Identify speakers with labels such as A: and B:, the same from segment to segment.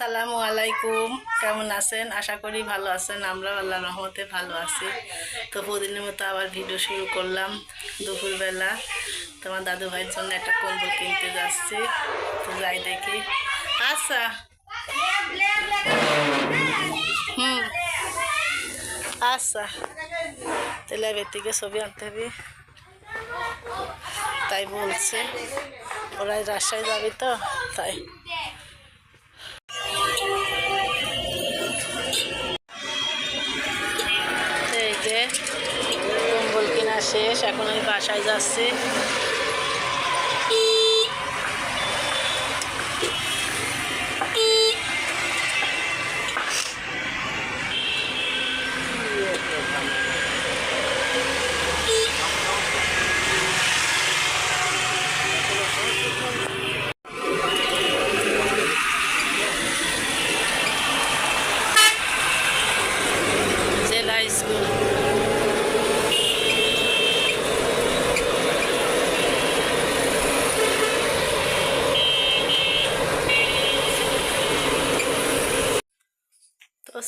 A: আসসালামু আলাইকুম। কেমন আছেন? আশা করি ভালো আছেন। আমরা আল্লাহ রহমতে ভালো আছি। তো প্রতিদিনের মতো আবার ভিডিও শুরু করলাম দুপুরবেলা। তোমার দাদু ভাইয়ের জন্য একটা কম্বল কিনতে যাচ্ছি। তো যাই দেখি। আচ্ছা। হুম। আচ্ছা। তাহলে থেকে ছবি আনতে হবে। তাই বলছে। ওরাই রাজশাহী যাবে তো? তাই। কম্বল কেনা শেষ এখন আমি বাসায় যাচ্ছি জেলা স্কুল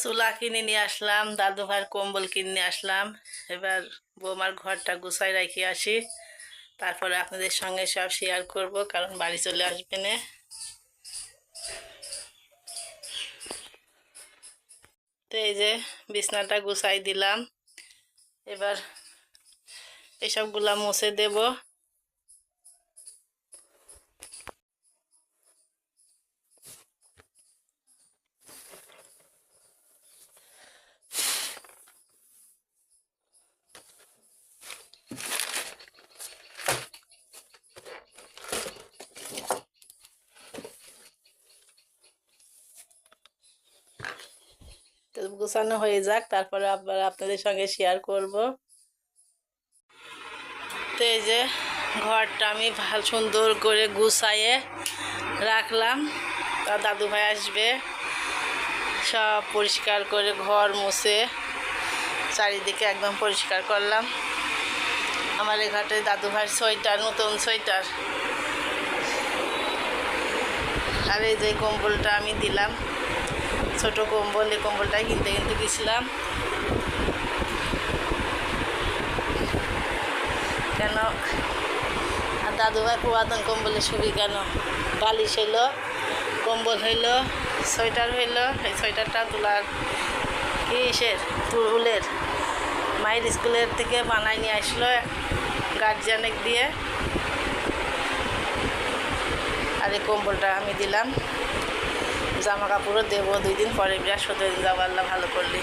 A: চুলা কিনে নিয়ে আসলাম দাদু ভাইয়ের কম্বল কিনে আসলাম। এবার বৌমার ঘরটা গুছাই রেখে আসি। তারপরে আপনাদের সঙ্গে সব শেয়ার করব, কারণ বাড়ি চলে আসবে না। তো এই যে বিছনাটা গুছাই দিলাম। এবার এসবগুলা মুছে দেব তো গুছানো হয়ে যাক, তারপরে আবার আপনাদের সঙ্গে শেয়ার করব। তো এই যে ঘরটা আমি ভালো সুন্দর করে গুছাইয়ে রাখলাম। তা দাদু ভাই আসবে। সব পরিষ্কার করে ঘর মুছে চারিদিকে একদম পরিষ্কার করলাম। আমার এই ঘাটে দাদু ভাইয়ের সোয়েটার, নতুন সোয়েটার। আর এই যে কম্বলটা আমি দিলাম। ছোট কম্বল, এই কম্বলটাই কিনতে কিনতে গেছিলাম। কেন? আর দাদু ভাই পুরাতন কম্বলে ছবি কেন? বালিশ হইল, কম্বল হইল, সোয়েটার হইল, এই সোয়েটারটা তোলার কিসের উলের। মায়ের স্কুলের থেকে বানাই নিয়ে আসলো গার্জিয়ানিক দিয়ে। আর এই কম্বলটা আমি দিলাম। জামা কাপড়ও দেবো, দুই দিন পরে বৃহস্পতিবার দিন যাব, আল্লাহ ভালো করলি।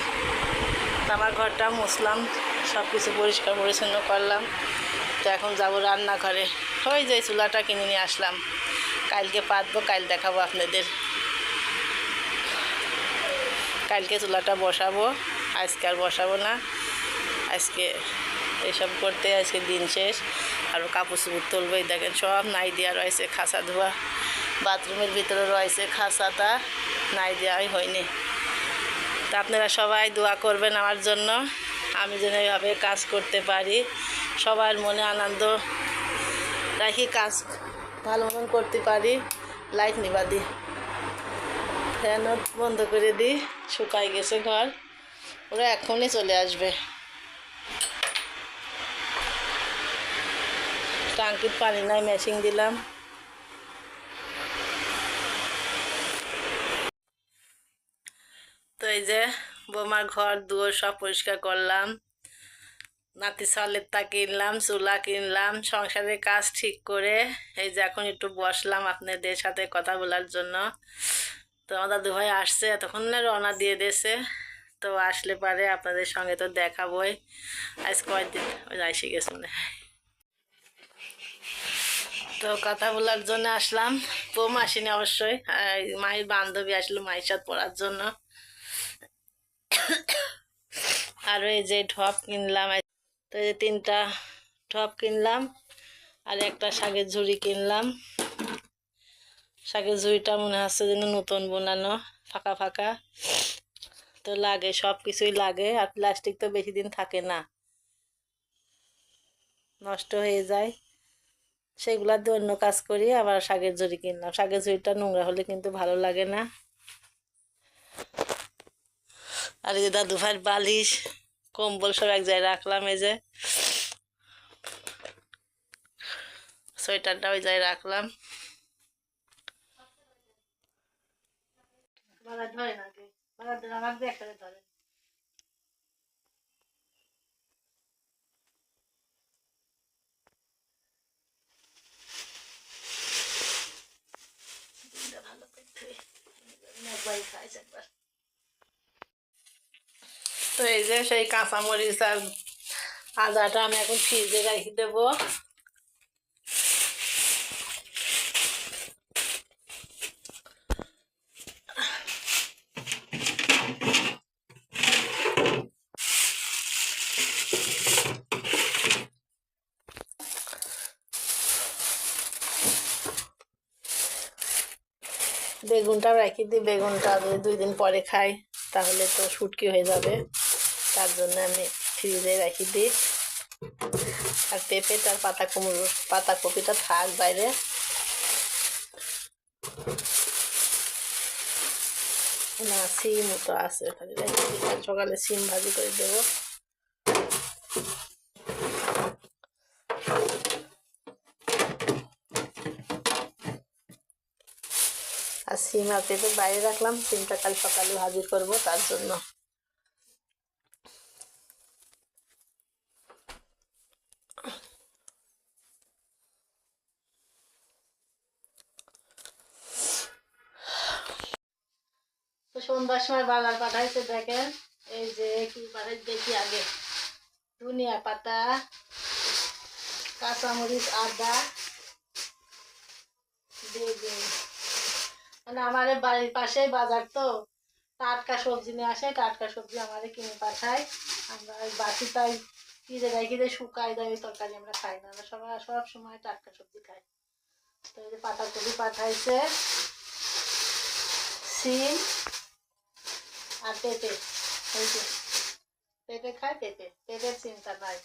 A: তো আমার ঘরটা মুছলাম সব কিছু পরিষ্কার পরিচ্ছন্ন করলাম। তো এখন যাব রান্নাঘরে। হয়ে যে চুলাটা কিনে নিয়ে আসলাম। কালকে পাতবো, কাল দেখাবো আপনাদের। কালকে চুলাটা বসাবো, আজকে আর বসাবো না। আজকে এসব করতে, আজকে দিন শেষ। আরও কাপড় চুপড় তুলবো, এই দেখেন সব নাই দেওয়া রয়েছে খাসা ধোয়া। বাথরুমের ভিতরে রয়েছে খাসাটা নাই দেওয়াই হয়নি তা আপনারা সবাই দোয়া করবেন আমার জন্য। আমি যেন এইভাবে কাজ করতে পারি। সবার মনে আনন্দ রাখি, কাজ ভালো মতন করতে পারি। লাইট নিবা দি। ফ্যান বন্ধ করে দিই শুকাই গেছে ঘর। ওরা এখনই চলে আসবে। টাঙ্কির পানি নাই, মেশিন দিলাম। এই যে বৌমার ঘর, দুয়ার সব পরিষ্কার করলাম। নাতি চালের তা কিনলাম, চুলা কিনলাম, সংসারের কাজ ঠিক করে। এই যে এখন একটু বসলাম আপনাদের সাথে কথা বলার জন্য। তো আমার দাদু ভাই আসছে, এতক্ষণ না রওনা দিয়ে দিয়েছে। তো আসলে পারে আপনাদের সঙ্গে তো দেখাবই। আজ কয়েকদিন ওই এসে গেছে মনে। তো কথা বলার জন্য আসলাম। বোম আসেনি অবশ্যই। মায়ের বান্ধবী আসলো মায়ের সাথে পড়ার জন্য। আর এই যে ঢপ কিনলাম তো এই যে তিনটা ঢপ কিনলাম আর একটা শাকের ঝুড়ি কিনলাম। শাকের ঝুড়িটা মনে হচ্ছে যেন নতুন বোনানো, ফাঁকা ফাঁকা। তো লাগে, সব কিছুই লাগে আর প্লাস্টিক তো বেশি দিন থাকে না। নষ্ট হয়ে যায়। সেগুলা দিয়ে অন্য কাজ করি, আবার শাকের ঝুড়ি কিনলাম। শাকের ঝুড়িটা নোংরা হলে কিন্তু ভালো লাগে না। আর এই যে দাদু ভাইয়ের বালিশ, কম্বল সব এক জায়গায় রাখলাম, এই যে সোয়েটারটা ওই জায়গায় রাখলাম। ধরে না ধরে ভালো করতে একবারই খাইছে একবার তো এই যে সেই কাঁচামরিচ আর আদাটা আমি এখন ফ্রিজে রেখে দেবো। বেগুনটাও রেখে দিই, বেগুনটা দুই দিন পরে খাই, তাহলে তো শুটকি হয়ে যাবে। তার জন্য আমি ফ্রিজে রাখি দিই। আর পেঁপেটার পাতা কুমড়ো, পাতা কপিটা থাক বাইরে। না সিমও তো আছে সকালে সিম ভাজি করে দেবো। আর সিম আর পেঁপে বাইরে রাখলাম। সিমটা কাল সকালে ভাজি করব তার জন্য। সন্ধ্যার সময় বাজার পাঠাইছে দেখেন। এই যে কি পাঠাই দেখি আগে। ধনিয়া পাতা, কাঁচামরিচ, আদা মানে আমাদের বাড়ির পাশেই বাজার তো, টাটকা সবজি নিয়ে আসে, টাটকা সবজি আমাদের কিনে পাঠায়। আমরা ওই বাসিটাই ফ্রিজে রেখে কিনে শুকাই দেয় তরকারি আমরা খাই না। আমরা সবাই সব সময় টাটকা সবজি খাই। তো এই যে পাতাকপি পাঠাইছে। সিম আর পেঁপে এই যে পেঁপে খায় পেঁপে পেঁপের চিন্তা নাই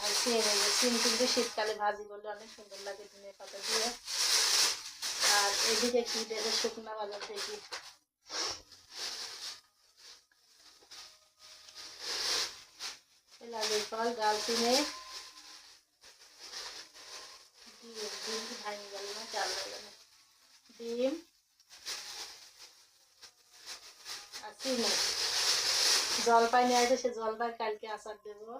A: আর সিম এই যে শীতকালে ভাজি করলে অনেক সুন্দর লাগে ধনে পাতা দিয়ে আর এদিকে কি দেবে শুকনা বাজার দেখি এলাচের ফল ডালচিনি ডিম ডিম ভাঙে গেল না চাল হয়ে গেল ডিম আর জলপাই নিয়ে আসে সে জলপাই কালকে আচার দেবো।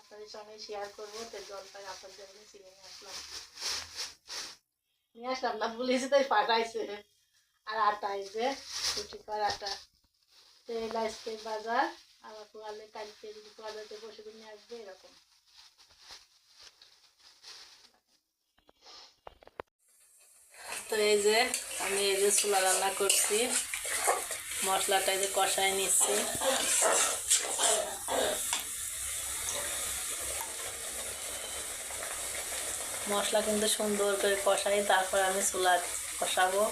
A: আপনাদের সঙ্গে শেয়ার করব, তো জলপাই আচার দেবো চিনি নিয়ে আসলাম। নিয়ে আসলাম না, বলেছি তাই পাঠাইছে। আর আটা যে, রুটি কর আটা। তেল আজকে বাজার আবার পোয়ালে কালকে যদি বাজারতে বসে দিন নিয়ে আসবে, এরকম। তো এই যে, আমি এই যে চুলা রান্না করছি। মশলাটা যে কষায় নিচ্ছি। মশলা কিন্তু সুন্দর করে কষাই, তারপর আমি চুলা কষাবো।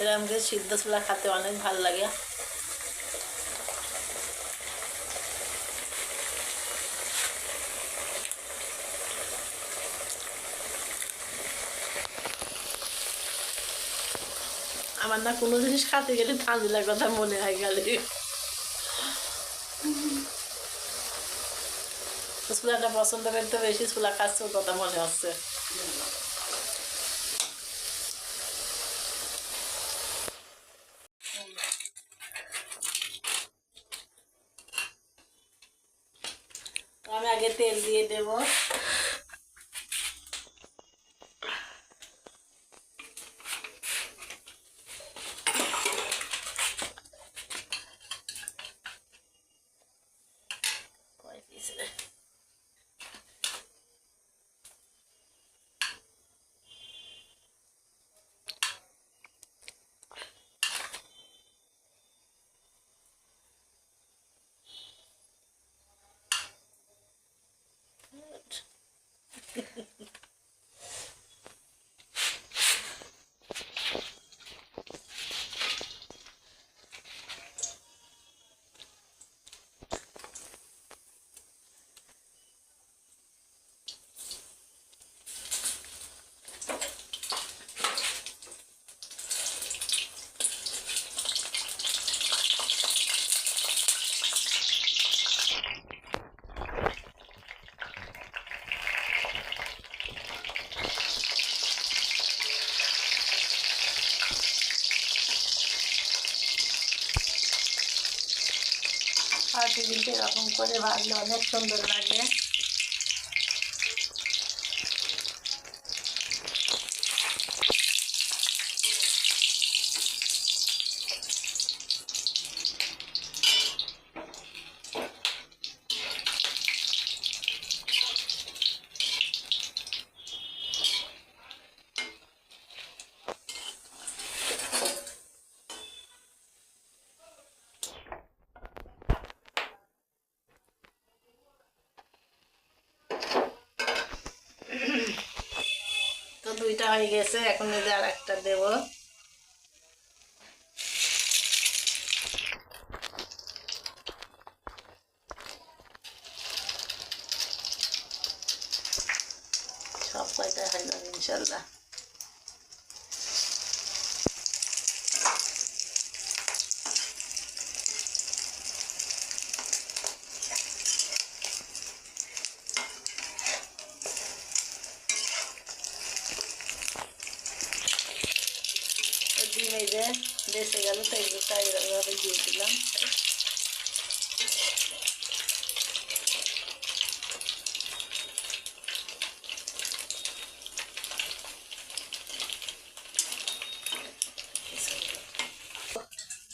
A: এরকম সিদ্ধ ছোলা খেতে অনেক ভালো লাগে। না কোনো জিনিস খাতে গেলে তাঁজিলার কথা মনে হয় গেলে ছোলাটা পছন্দ করতে বেশি ছোলা খাচ্ছে কথা মনে হচ্ছে। আমি আগে তেল দিয়ে দেবো। করে ভাজলে অনেক সুন্দর লাগে দুইটা হয়ে গেছে এখন এই আর একটা দেবো সব কয়টা হয় না ইনশাল্লাহ তো ডিম এই যে বেঁচে গেল তো এগুলোটা এরকমভাবে দিয়ে দিলাম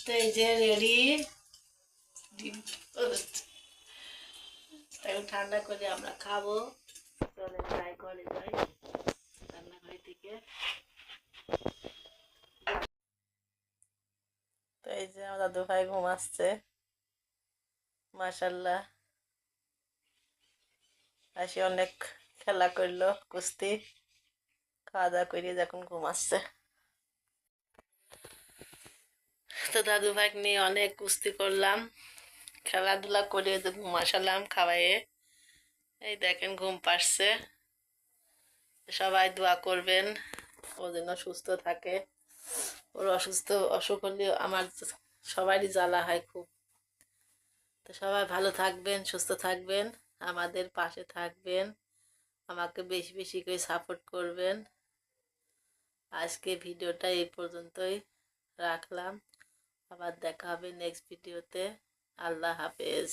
A: তো এই যে রেডি ডিম ঠান্ডা করে আমরা খাব চলে যাই ঘরে যাই রান্নাঘরে থেকে তো এই যে আমার দাদু ভাই ঘুমাচ্ছে মাশাল্লাহ আসি অনেক খেলা করল, কুস্তি। খাওয়া দাওয়া করিয়ে যখন ঘুমাচ্ছে তো দাদু ভাই নিয়ে অনেক কুস্তি করলাম। খেলাধুলা করে ঘুমাসালাম খাওয়াইয়ে এই দেখেন ঘুম পাচ্ছে সবাই দোয়া করবেন, ও যেন সুস্থ থাকে। ওর অসুস্থ, অসুখ হলে আমার সবারই জ্বালা হয় খুব। তো সবাই ভালো থাকবেন, সুস্থ থাকবেন, আমাদের পাশে থাকবেন, আমাকে বেশি বেশি করে সাপোর্ট করবেন। আজকে ভিডিওটা এই পর্যন্তই রাখলাম। আবার দেখা হবে নেক্সট ভিডিওতে আল্লাহ হাফেজ।